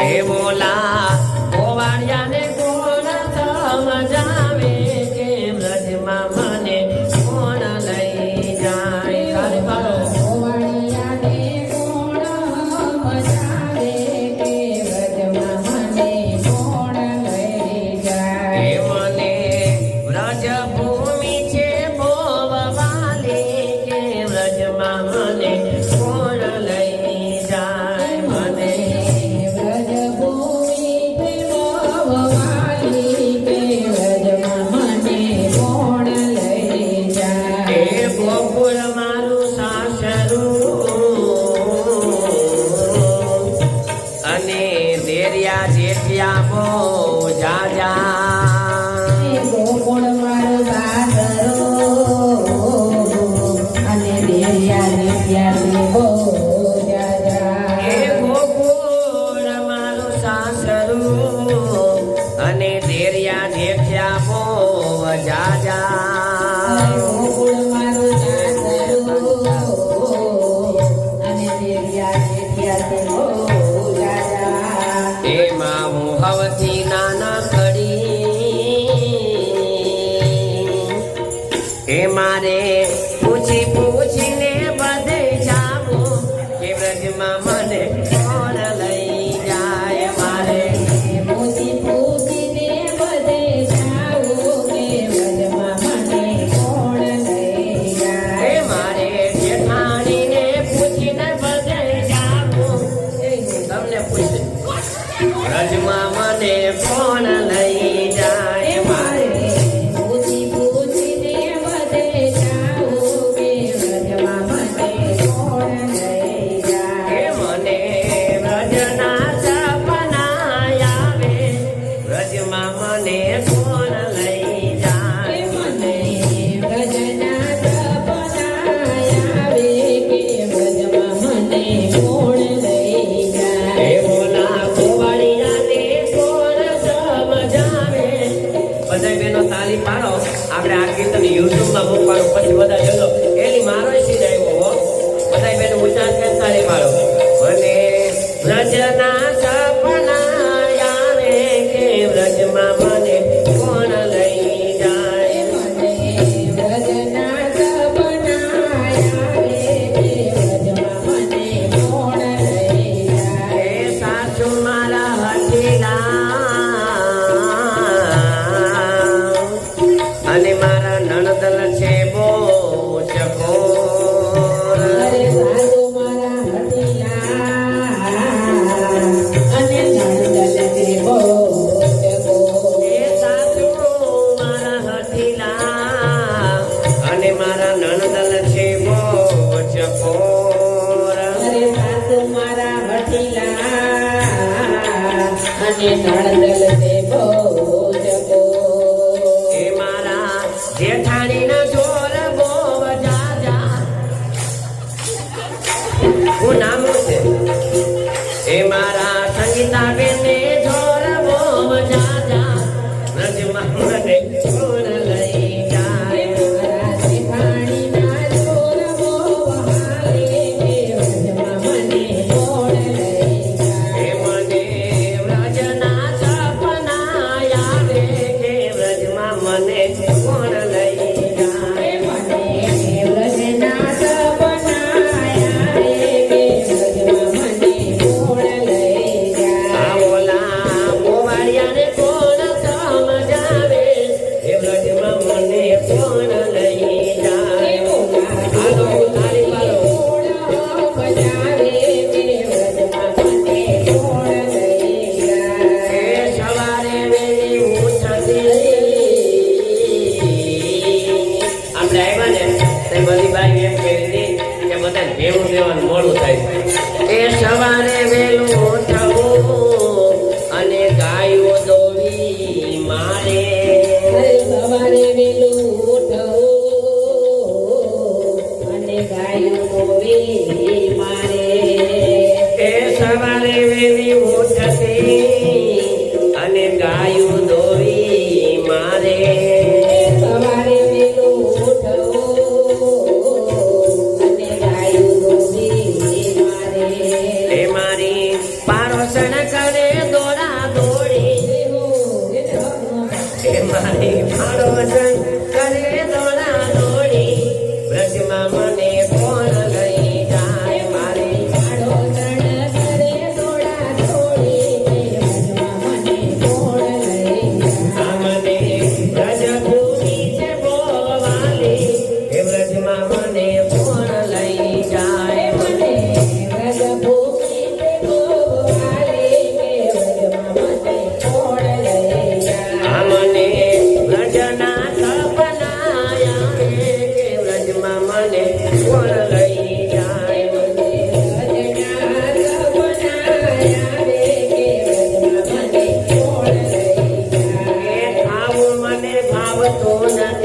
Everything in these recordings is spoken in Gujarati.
હે બોલા ગોવાળિયાને કોણ સમજાવે કે વ્રજમાં મને કોણ લઈ જાય? કે વ્રજમાં મને લઈ જાય? મને વ્રજ અને દેરિયા જેઠિયા બો જા જા Parang kasi wala. કિલા અને નળદલ દેવો Mare.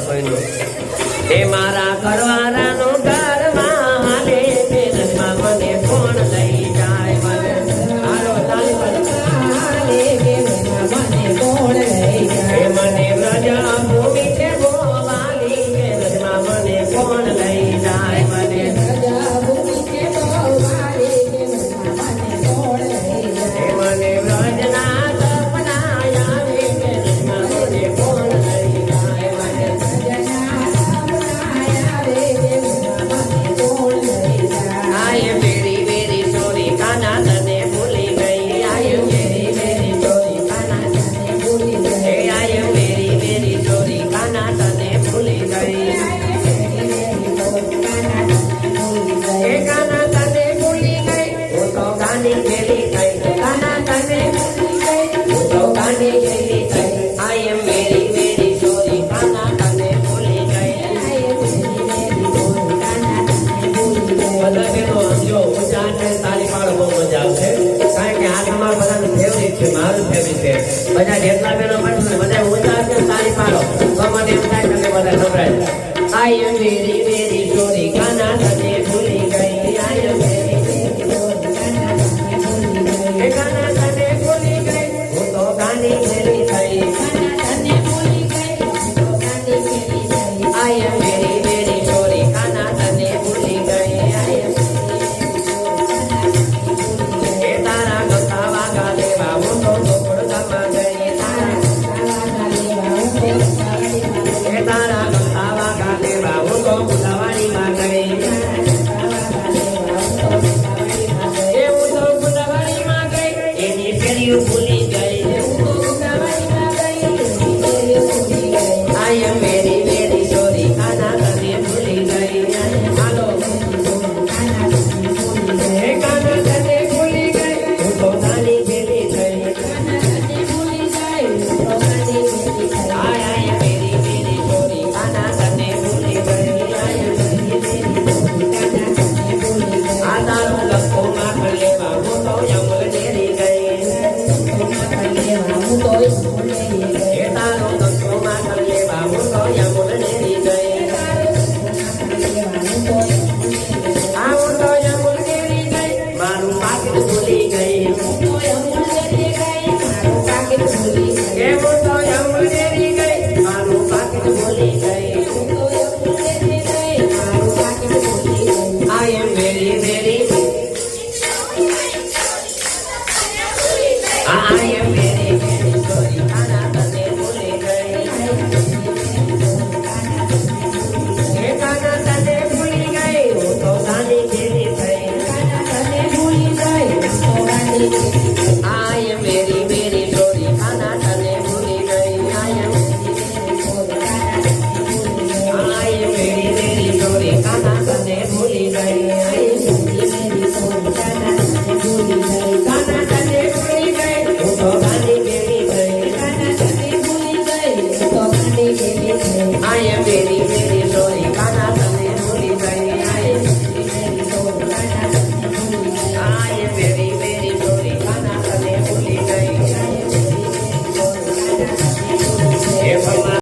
કોઈનું હે મારા કરવારા બધાની ફેવરિટ છે, મારું ફેવરિટ છે. બધા જેટલા બેનો મળશે બધા ઓછા હશે તારી પાડો. તો મને એમ થાય કે બધા ગભરાય. આ યુનિ